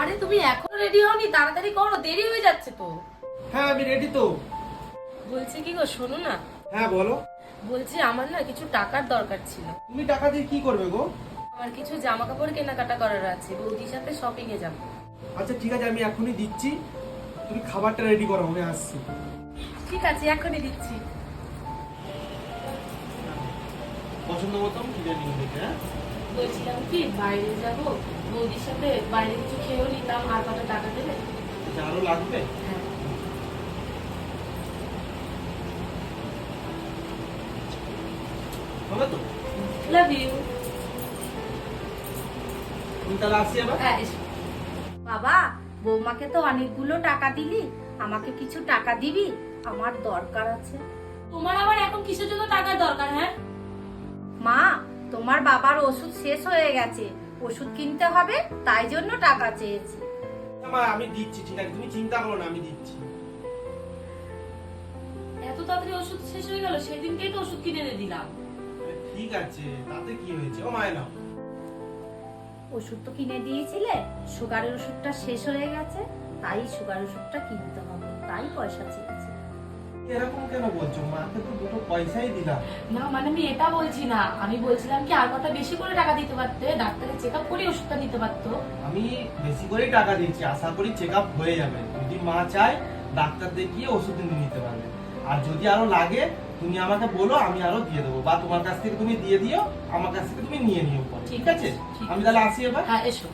আরে তুমি এখনও রেডি হওনি? তাড়াতাড়ি করো দেরি হয়ে যাচ্ছে তো। হ্যাঁ আমি রেডি তো। বলছি কি গো শোনো না। হ্যাঁ বলো। বলছি আমার না কিছু টাকার দরকার ছিল। তুমি টাকা দিয়ে কি করবে গো? আমার কিছু জামা কাপড় কেনাকাটা করার আছে বৌদির সাথে শপিং এ যাব। আচ্ছা ঠিক আছে আমি এখনই দিচ্ছি। তুমি খাবারটা রেডি করো আমি আসছি। ঠিক আছে এখনই দিচ্ছি। পছন্দ মতো কিনে নিয়ে হ্যাঁ? বলছিলাম কি বাইরে যাব বৌদির সাথে বাইরে কিছু খেয়েও নিতাম আর কত টাকা দেবে? আরও লাগবে? হ্যাঁ। তো? লাভ ইউ হ্যাঁ বাবা বৌমাকে তো অনেকগুলো টাকা দিলি আমাকে কিছু টাকা দিবি? আমার দরকার আছে। তোমার আবার এখন কিসের জন্য টাকার দরকার হ্যাঁ? মা তোমার বাবার ওষুধ শেষ হয়ে গেছে। ওষুধ কিনতে হবে তাই জন্য টাকা চেয়েছি। মা আমি দিচ্ছি ঠিক আছে। তুমি চিন্তা করো না আমি দিচ্ছি। এত তাড়াতাড়ি ওষুধ শেষ হয়ে গেল সেদিনকেই তো ওষুধ কিনে এনে দিলাম। ঠিক আছে তাতে কি হয়েছে? ও মায় নাও। ওষুধ তো কিনে দিয়েছিলে সুগারের ওষুধটা শেষ হয়ে গেছে তাই সুগার ওষুধটা কিনতে হবে তাই পয়সা চেয়েছি। এরকম কেন বলছো? মাকে তো দুটো পয়সাই দিলাম। না মানে আমি এটা বলছি না। আমি বলছিলাম কি আর কটা বেশি করে টাকা দিতে পারতে? ডাক্তারের চেক আপ করে ওষুধটা নিতে পারতো। আমি বেশি করেই টাকা দিচ্ছি আশা করি চেক আপ হয়ে যাবে। যদি মা চায় ডাক্তার দেখিয়ে ওষুধ নিয়ে নিতে পারবে। আর যদি আরও লাগে তুমি আমাকে বলো আমি আরও দিয়ে দেবো। বা তোমার কাছ থেকে তুমি দিয়ে দিও আমার কাছ থেকে তুমি নিয়ে নিও ঠিক আছে? আমি তাহলে আসি এবার। হ্যাঁ এসো।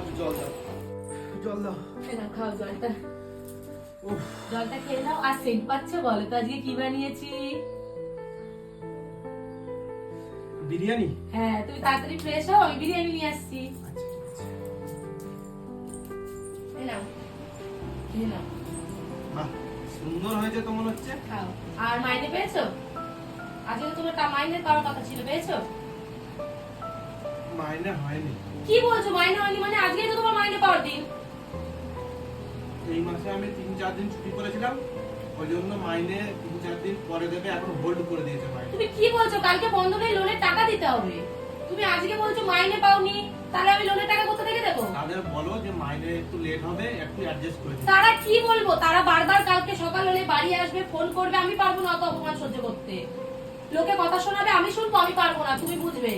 একটু জল দাও। জল দাও। খাও জলটা। জলটা খেয়ে নাও। আর সেন্ট পাচ্ছ? বলো তো আজকে কি বানিয়েছি? বিরিয়ানি? হ্যাঁ তুমি তাড়াতাড়ি ফ্রেশ হও আমি বিরিয়ানি নিয়ে আসছি। আচ্ছা নাও। খেয়ে নাও। সুন্দর হয়েছে তো মনে হচ্ছে। আর মাইনে পেয়েছ? আজকে তোমার মাইনে পাওয়ার কথা ছিল পেয়েছ? মাইনে হয়নি। কি বলছো মাইনে হয়নি মানে? আজকেই তো তোমার মাইনে পাওয়ার দিন। এই মাসে আমি তিন চার দিন ছুটি করেছিলাম ওই জন্য মাইনে তিন চার দিন পরে দেবে এখন হোল্ড করে দিয়েছে মাইনে। তুমি কি বলছো? কালকে বন্ধনের লোনের টাকা দিতে হবে। তুমি আজকে বলছো মাইনে পাওনি তাহলে আমি লোনের টাকা কোথা থেকে দেবো? তাদের বলো যে মাইনে একটু লেট হবে একটু অ্যাডজাস্ট করে তারা কি বলব? তারা বারবার কালকে সকাল হলে বাড়ি আসবে ফোন করবে আমি পারব না অত অপমান সহ্য করতে। লোকে কথা শোনাবে আমি শুনব আমি পারব না তুমি বুঝবে।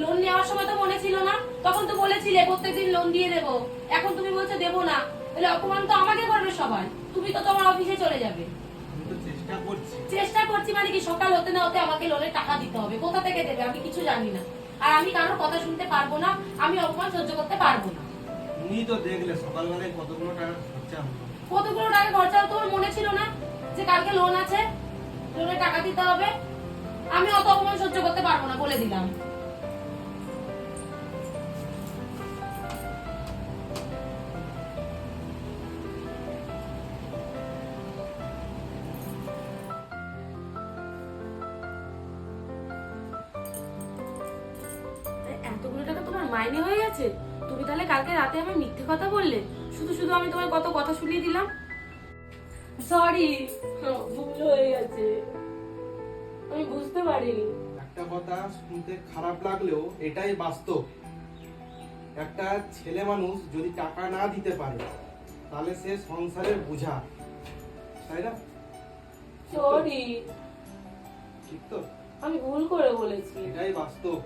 লোন নেওয়ার সময় তো মনে ছিল না। তখন তো বলেছিলে প্রত্যেকদিন লোন দিয়ে দেবো। এখন তুমি বলছো দেবো না। তাহলে অপমান তো আমাকে করবে সবাই। তুমি তো তোমার অফিসে চলে যাবে। চেষ্টা করছি। মানে কি সকাল হতে না হতে আমাকে লোনের টাকা দিতে হবে। কোথা থেকে দেবে? আমি কিছু জানি না। আর আমি কারোর কথা শুনতে পারব না। আমি অপমান সহ্য করতে পারব না। তুমি তো দেখলে সকালবেলায় কতগুলো টাকা খরচা হলো। কতগুলো টাকা খরচা তোমার মনে ছিল না? যে কালকে লোন আছে লোনের টাকা দিতে হবে। আমি অত অপমান সহ্য করতে পারব না বলে দিলাম। মাইনে হয়ে গেছে? তুমি তাহলে কালকে রাতে আমি মিথ্যে কথা বললে? শুধু শুধু আমি তোমার কত কথা শুনিয়ে দিলাম? সরি ভুল হয়ে গেছে। আমি বুঝতে পারিনি। একটা কথা শুনতে খারাপ লাগলেও এটাই বাস্তব। একটা ছেলে মানুষ যদি টাকা না দিতে পারে তাহলে সে সংসারের বোঝা। তাই না? সরি ঠিক তো? আমি ভুল করে বলেছি। এটাই বাস্তব।